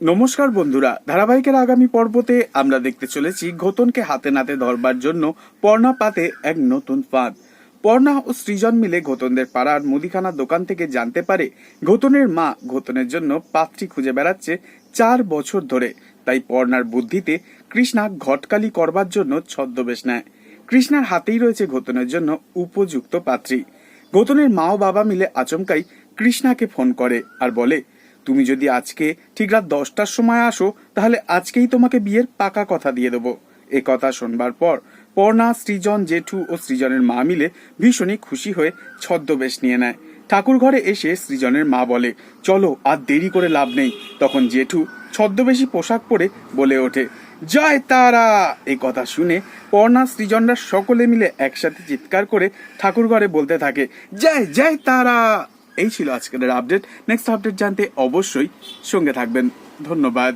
নমস্কার বন্ধুরা, ধারাবাহিকের আগামী পর্বতে আমরা দেখতে চলেছি ঘোতনকে হাতে নাতে ধরবার জন্য পর্ণা পাতে এক নতুন ফাঁদ। পর্ণা ও সৃজন মিলে ঘোতনদের পাড়ার মুদিখানার দোকান থেকে জানতে পারে, ঘোতনের মা ঘোতনের জন্য পাত্রী খুঁজে বেড়াচ্ছে চার বছর ধরে। তাই পর্ণার বুদ্ধিতে কৃষ্ণা ঘটকালি করবার জন্য ছদ্মবেশ নেয়। কৃষ্ণার হাতেই রয়েছে ঘোতনের জন্য উপযুক্ত পাত্রী। গৌতমের মা ও বাবা মিলে আচমকাই কৃষ্ণাকে ফোন করে আর বলে তুমি যদি আজকে ঠিক রাত দশটার সময় আসো, তাহলে আজকেই তোমাকে বিয়ের পাকা কথা দিয়ে দেবো। এ কথা শোনবার পর পর্ণা, সৃজন, জেঠু ও সৃজনের মা মিলে ভীষণই খুশি হয়ে ছদ্মবেশ নিয়ে নেয়। ঠাকুর ঘরে এসে সৃজনের মা বলে, চলো, আর দেরি করে লাভ নেই। তখন জেঠু ছদ্মবেশী পোশাক পরে বলে ওঠে, জয় তারা! এই কথা শুনে পর্ণা, সৃজনরা সকলে মিলে একসাথে চিৎকার করে ঠাকুর ঘরে বলতে থাকে, জয় জয় তারা! এই ছিল আজকের আপডেট নেক্সট আপডেট জানতে অবশ্যই সঙ্গে থাকবেন। ধন্যবাদ।